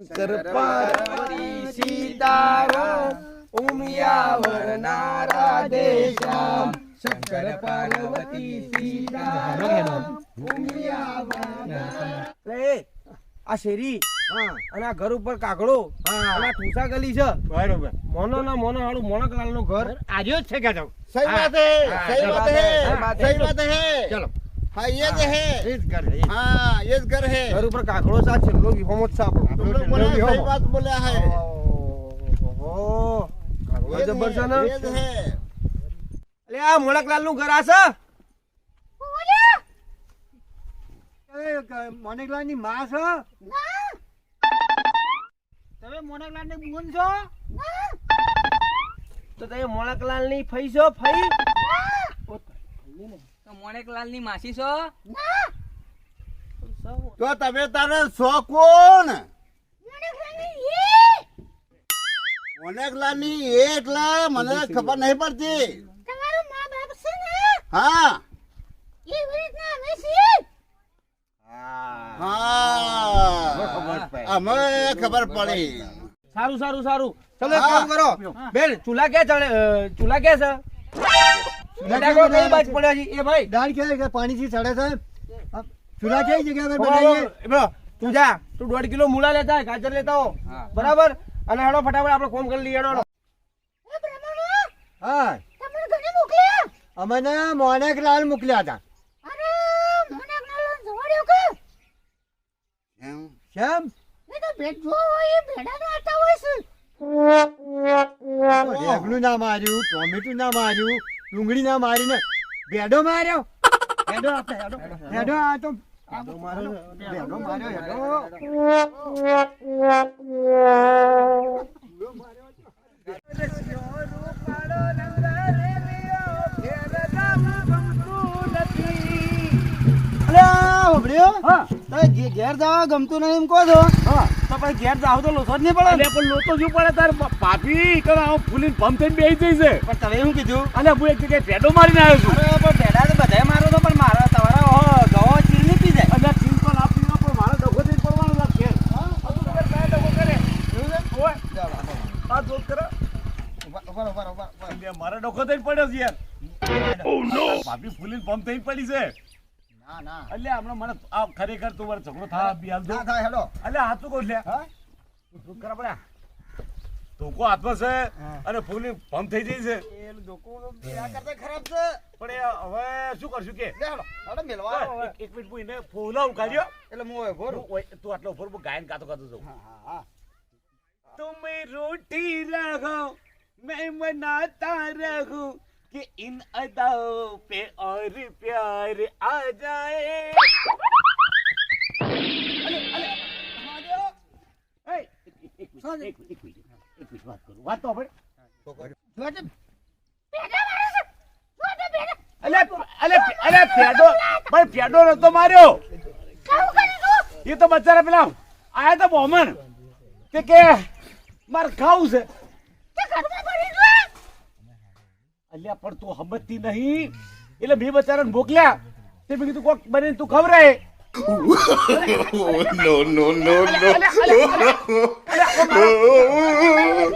શંકર સીતારામ ઉમિયા વરનારા દેશામ શંકર પાર્વતી સીતારામ ઉમિયા વરનારા લે આ શેરી હા. અને આ ઘર ઉપર કાગડો અને ઠૂસા ગલી છે. બરોબર. મોનો ના મોનો આળું મોણક લાલનું ઘર આજે જ છે કે જાવ સહી વાત હે સહી વાત હે. સહી વાત હે. ચલો. હા એ હે એ હા એ ઘર હે. ઉપર કાકડો સા છે નું? ઘર આ છે? મોનકલાલની માં છો? તમે મોનકલાલની બુન છો? તો તમે મોનકલાલની ફઈ છો ફઈ? મોણેકલાલની માસી છો? તો તમે તારે છો કોણ? મોણેકલાલની એ મને ખબર નહીં પડતી. હા. હા. અમે ખબર પડી. સારું સારું સારું. ચલો કામ કરો. બેન ચૂલા ક્યાં ચડે? ચૂલા ક્યાં છે? બટાકો કઈ બાજુ પડ્યો છે? એ ભાઈ. દાળ કે પાણી થી ચડે છે ચૂલા કઈ જગ્યા બનાવીએ? તું જા. તું દોઢ કિલો મૂળા લેતા ગાજર લેતા આવ. બરાબર? અને હેડો ફટાફટ આપણે ફોન કરી લઈએ હેડો હા. તમને ઘરે મોકલ્યા? મોનેકલાલ મોકલ્યા હતા? કેમ? જો હોય ભેડા હોય ના માર્યું ટોમેટું ના માર્યું ડુંગળી ના મારીને ભેડો માર્યો. ભેડો આપણે ભેડો. આ તો ભેડો માર્યો હેડો ઘેર જવા ગમતું નહીં એમ કહો છો? તો પછી ઘેર જાવ તો લોસો જ નહીં પડે. એટલે પણ લોતો શું પડે તાર પાપી? કરે આવું ફૂલીને પંપ થઈને બેસી જઈ છે. પણ તમે શું કીધું? અને હું એક જગ્યાએ ભેડો મારીને આવ્યો છું. પણ ભેડા તો બધાય મારો તો પણ મારા તમારા ઓહો, ગવો ચીર નહીં પી જાય અલે ચિંતા ના પીવા પણ મારો ડગો થઈ પડવાનો લાગે ઘેર મારા ડખો થઈને પડ્યો છે યાર. ભાભી ફૂલીને પંપ થઈને પડી છે. ના ના એટલે હમણાં મને આ ખરેખર તું મારે ઝઘડો થાય બી હાલ દો ના થાય હેડો અલે હાથ તો કહું લે શું કરા પડ્યા ધોકો હાથમાં છે અને ફૂલી પંપ થઈ જઈ છે આ કરતા ખરાબ છે પણ એ હવે શું કરશું કે લે હેડો હેડો મેલવા એક એક મિનિટ હું એને ફૂલાવું કાઢ્યો એટલે હું હવે ભરું. તું ઓય- તું આટલો ઉપર હું ગાયન ગાતો ગાતો જાઉં હા, હા. तुम रूठी रहो मैं मनाता रहूं कि इन अदाओं पे और प्यार आ जाए अरे अरे महादेव ए, एक- एक- एक मिनिट, एक मिनिट, एक मिनिट, एक मिनिट, વાત કરું વાત તો આપણે અલે અલે અલે પેડો પણ પેડો નતો માર્યો એ તો બચારા પેલા આયા તો બોમન કે કે મારે ખાવું છે અલ્યા પણ તું હમજતી નહીં. એટલે મેં બચારાને મોકલ્યા તે મેં કીધું કોક બને તું મારો-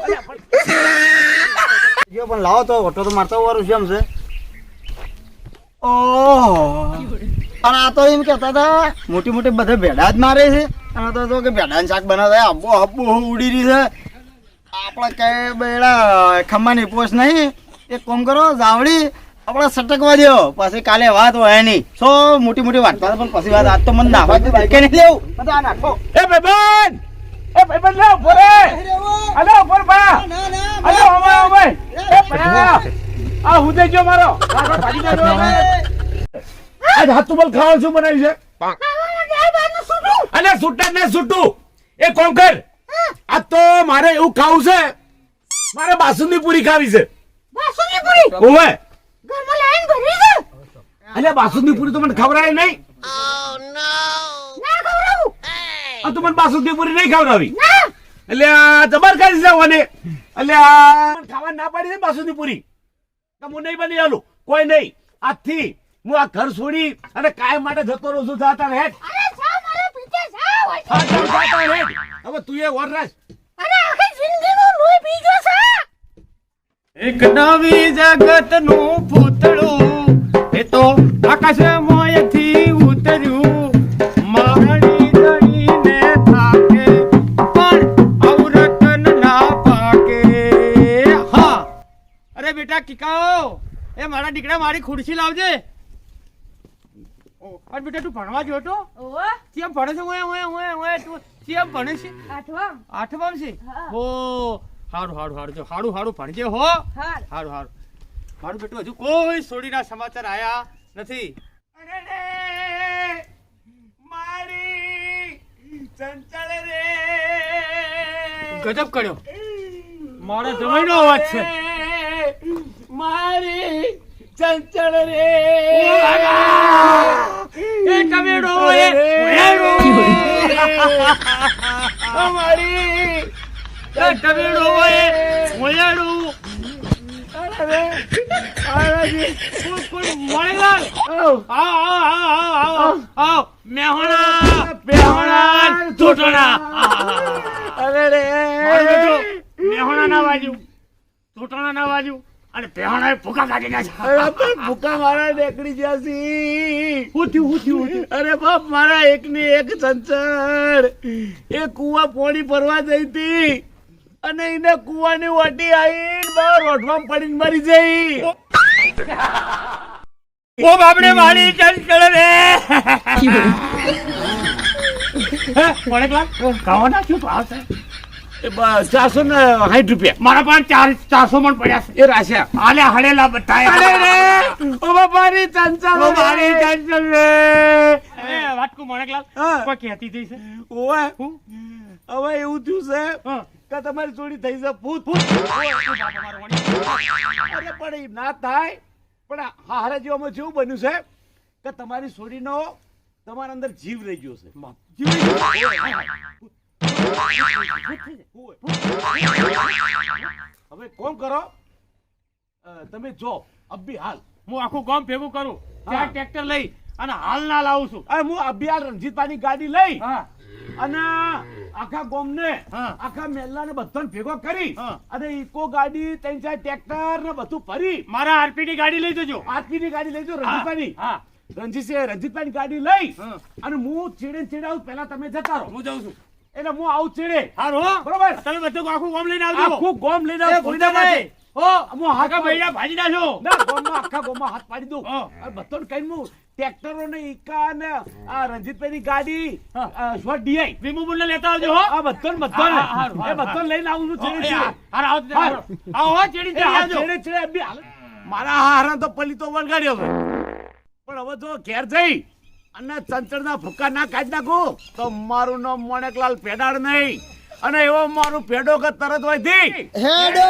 અલ્યા, પણ જો પણ લાવો તો ઓટો તો મારતો વારું છે એમ છે. ઓહો. અને આ તો એમ કહેતા હતા મોટી મોટી બધે ભેડા જ મારે છે. અને તો તો કે ભેડાનું શાક બનાવતા આબો આબો ઉડી રહી છે. આપણે કઈ બેડા ખમ્માની પોસ નહીં. એક કોમ કરો જાવડી આપણે સટકવા દો પછી કાલે વાત હોય નહીં સો મોટી મોટી વાત પણ પછી વાત આજ તો મને નાખવા દે બાઈકે નહીં લેવું? બધા નાખો. એ ભાઈબંધ! એ ભાઈબંધ લે ઊભો રે. અલે ઊભો બા અલે ઓમે ઓમે એ ભયા આ હુદે જો મારો. મારો ભાજી ના જો આજ હાથ તું ખાવા શું બનાવ્યું છે? અને સુટ્ટા ને સુટું એ કોમ કર? આ તો મારે એવું ખાવું છે. મારે બાસુંદી પૂરી ખાવી છે. પૂરી ઓવે ઘરમાં લાઈન ભરી છે અલ્યા બાસુંદી પૂરી તો મને ખવરાય નહીં. ના ખવડાવું! આ તો મને બાસુંદી પૂરી નહીં ખવરાવી અલ્યા જબર કરી છે મને અલ્યા મને ખાવા ના પાડી દે બાસુંદી પૂરી. હું નહીં બની આલું. કોઈ નહીં. આજથી હું આ ઘર છોડી અને કાયમ માટે જતો રહું છું જાતા હેઠ. હવે તું એ વર રાખ. અરે આખી જિંદગીનો લોહી પી ગયો છે! એક નવી જગતનું પૂતળું. એ તો આકાશમાંથી ઉતર્યું. મારણી દળીને થાકે પણ ઔરતન ના પાકે. હા. અરે બેટા કિકાઓ. એ મારા દીકરા મારી ખુરશી લાવજે. અરે બેટા તું ભણવા ગયો તો ઓહો. કેમ ભણે છે હું હું હું તું કેમ ભણે છે? આઠવા આઠમામ છે? હા. ઓ હારું હારું હારું. જો હારું હારું ભણજે હો. હાર. હારું હારું. મારું બેટું હજુ કોઈ સોડીના સમાચાર આયા નથી. અરે મારી ચંચળ રે. ગજબ કર્યો. મારો જમાઈનો અવાજ છે. મારી ચંચળ રે. એ કમેડો એ. અમારી ટમેડો એ મોયાડું. અને પેહોણા ભૂકા કાઢી નાખ્યા. ભૂકા મારા નીકળી છે. હું થયું હું થયું અરે બાપ મારા એક ને એક ચંચળ. એ કુવા પોણી ભરવા જઈ હતી. અને એને કુવાની વાટી આવીને બહાર રોઢવામાં પડીને મરી જઈ. ઓ બાપડે મારી ચડે રે? હે, વળેકલા, ખાવા નાખ્યું તો? આવશે ચારસો ને સાઠ રૂપિયા. મારા પાસે ચાર ચારસો મણ પડ્યા છે. એ રાશ્યા. આલે હળેલા બધા અરે રે! ઓ ઓ મારી રે. ચંચળ રે! વાટકું મણકલાલ. કોઈ કહેતી થઈ છે? ઓવે. હું? હવે એવું થયું છે હા. કે તમારી જોડી થઈ જાય ભૂત ઓ, તું બાપા મારો વળી. અરે પણ એ ના થાય. પણ હારા જેવામાં જેવું બન્યું છે કે તમારી છોડીનો તમારા અંદર જીવ રહી ગયો છે. હવે કોમ કરો. તમે જો અભી હાલ. હું આખું ગામ ભેગું કરું. ત્યાં ટ્રેક્ટર લઈ અને હાલ ના લાવું છું. હું અભી હાલ રણજીતભાઈની ગાડી લઈ હા. અને આખા ગામને. આખા મેલ્લાને બધાને ભેગો કરી અને ઇકો ગાડી ત્રણ ચાર ટ્રેક્ટર ને બધું ફરી મારા આરપીડી ગાડી લઈ જજો. આરપીની ગાડી લઈ જાઓ રણજીતભાઈની હા. રણજીત રણજીતભાઈની ગાડી લઈ અને હું ચીડે ચીડે આવું પહેલા તમે જતા રહો. હું જાઉં છું. એટલે હું આવું ચીડે હારો હો. બરોબર? તમે બધું આખું ગોમ લઈને આવજો. આખું ગોમ લઈને આવજો. માટે. હું બૈડા ભાજી નાખ્યો ના ગોમમાં આખા ગોમમાં હાથ પાડી દઉં. હા. કઈ હું ટ્રેક્ટરો ને ઈકા ને આ રણજીતભાઈની ગાડી શોર્ટ ડીઆઈ રિમૂવલ ને લેતા આવજો હો. આ હા, હા, એ બધો લઈને આવું છું ચીડે ચીડે. આવો આવો. ચેડી ચેડી આવજો. ચીડે ચીડે મારા હારા તો પલીતો વળગાડ્યો છે પણ હવે જો ઘેર જઈ અને ચંચળના ફુક્કા ના કાઢ નાખું તો મારું નામ મોણેકલાલ પેડાડ નહીં. અને એવો મારું પેડો કે તરત હોયથી હેડો